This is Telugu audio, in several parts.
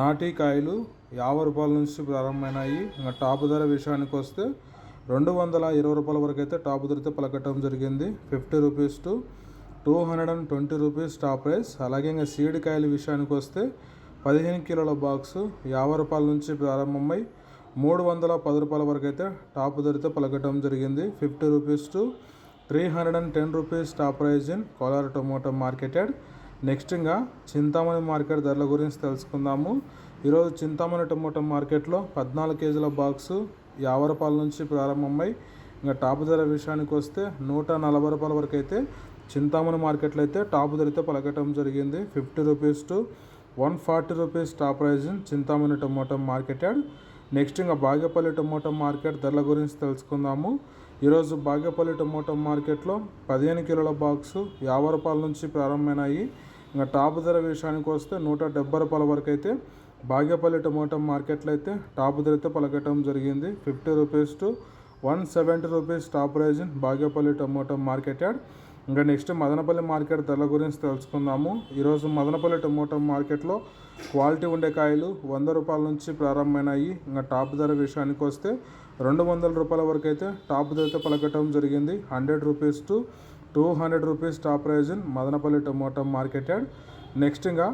నాటి కాయలు యాభై రూపాయల నుంచి ప్రారంభమైనాయి. ఇంకా టాప్ ధర విషయానికి వస్తే రెండు వందల ఇరవై రూపాయల వరకు అయితే టాప్ ధరతో పలకటం జరిగింది. Fifty rupees to two hundred and twenty rupees top price. అలాగే ఇంకా సీడ్ కాయల విషయానికి వస్తే పదిహేను కిలోల బాక్సు యాభై రూపాయల నుంచి ప్రారంభమై మూడు వందల పది రూపాయల వరకు అయితే టాప్ ధరతో పలకటం జరిగింది. Fifty rupees to three hundred and ten rupees top price in Kolar tomato market yard. Next ఇంకా చింతామణి మార్కెట్ ధరల గురించి తెలుసుకుందాము. ఈరోజు చింతామణి టమోటా మార్కెట్లో పద్నాలుగు కేజీల బాక్సు యాభై రూపాయల నుంచి ప్రారంభమై ఇంకా టాప్ ధర విషయానికి వస్తే నూట నలభై రూపాయల వరకు అయితే చింతామణి మార్కెట్లో అయితే టాప్ ధరతో పలకటం జరిగింది. Fifty rupees to one forty rupees top price Chintamani tomato yard. Next ఇంకా బాగేపల్లి టమోటా మార్కెట్ ధరల గురించి తెలుసుకుందాము. ఈరోజు బాగేపల్లి టమోటా మార్కెట్లో పదిహేను కిలోల బాక్సు యాభై రూపాయల నుంచి ప్రారంభమైనాయి. ఇంకా టాప్ ధర విషయానికి వస్తే నూట డెబ్బై రూపాయల వరకు అయితే బాగేపల్లి టమోటా మార్కెట్లో అయితే టాప్ ధరతో పలకటం జరిగింది. Fifty rupees to one seventy rupees top price in Bagepalli tomato market yard ఇంకా నెక్స్ట్ మదనపల్లి మార్కెట్ ధరల గురించి తెలుసుకుందాము. ఈరోజు మదనపల్లి టమోటా మార్కెట్లో క్వాలిటీ ఉండే కాయలు వంద రూపాయల నుంచి ప్రారంభమైనాయి. ఇంకా టాప్ ధర విషయానికి వస్తే రెండు వందల రూపాయల వరకు అయితే టాప్ ధరతో పలకటం జరిగింది. Hundred rupees to two hundred rupees top price in Madanapalle tomato market next ఇంకా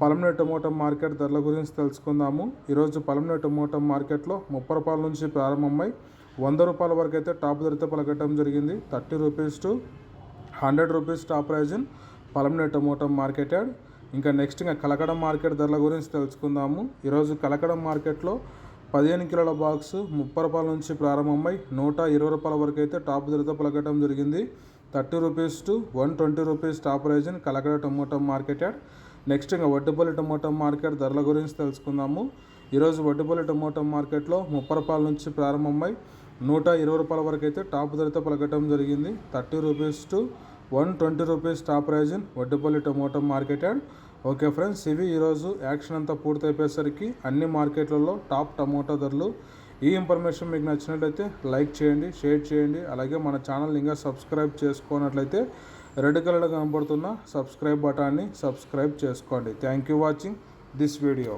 పలమనే టొమాటో మార్కెట్ ధరల గురించి తెలుసుకుందాము. ఈరోజు పలమనే టొమాటో మార్కెట్లో ముప్పై రూపాయల నుంచి ప్రారంభమై వంద రూపాయల వరకు అయితే టాప్ ధరతో పలకటం జరిగింది. Thirty rupees to hundred rupees top price in Palamaner tomato market ఇంకా నెక్స్ట్ ఇంకా కలకడ మార్కెట్ ధరల గురించి తెలుసుకుందాము. ఈరోజు కలకడ మార్కెట్లో పదిహేను కిలోల బాక్స్ ముప్పై రూపాయల నుంచి ప్రారంభమై నూట ఇరవై రూపాయల వరకు అయితే టాప్ ధరతో పలకటం జరిగింది. Thirty rupees to one twenty rupees top Ryzen in Kalakada tomato market yard. Next ఇంకా వడ్డుపల్లి టమోటా మార్కెట్ ధరల గురించి తెలుసుకుందాము. ఈరోజు వడ్డుపల్లి టమోటా మార్కెట్లో ముప్పై రూపాయల నుంచి ప్రారంభమై నూట ఇరవై రూపాయల వరకు అయితే టాప్ ధరతో పలకటం జరిగింది. Thirty rupees to one twenty rupees top price in Vaddupalli tomato market yard. Okay friends ఇవి ఈరోజు యాక్షన్ అంతా పూర్తయిపోయేసరికి అన్ని మార్కెట్లలో టాప్ టమోటా ధరలు. ఈ ఇన్ఫర్మేషన్ మీకు నచ్చినట్లయితే లైక్ చేయండి షేర్ చేయండి. అలాగే మన ఛానల్ ఇంకా సబ్స్క్రైబ్ చేసుకున్నట్లయితే రెడ్ కలర్లో కనబడుతున్న సబ్స్క్రైబ్ బటాన్ని సబ్స్క్రైబ్ చేసుకోండి. Thank you watching this video.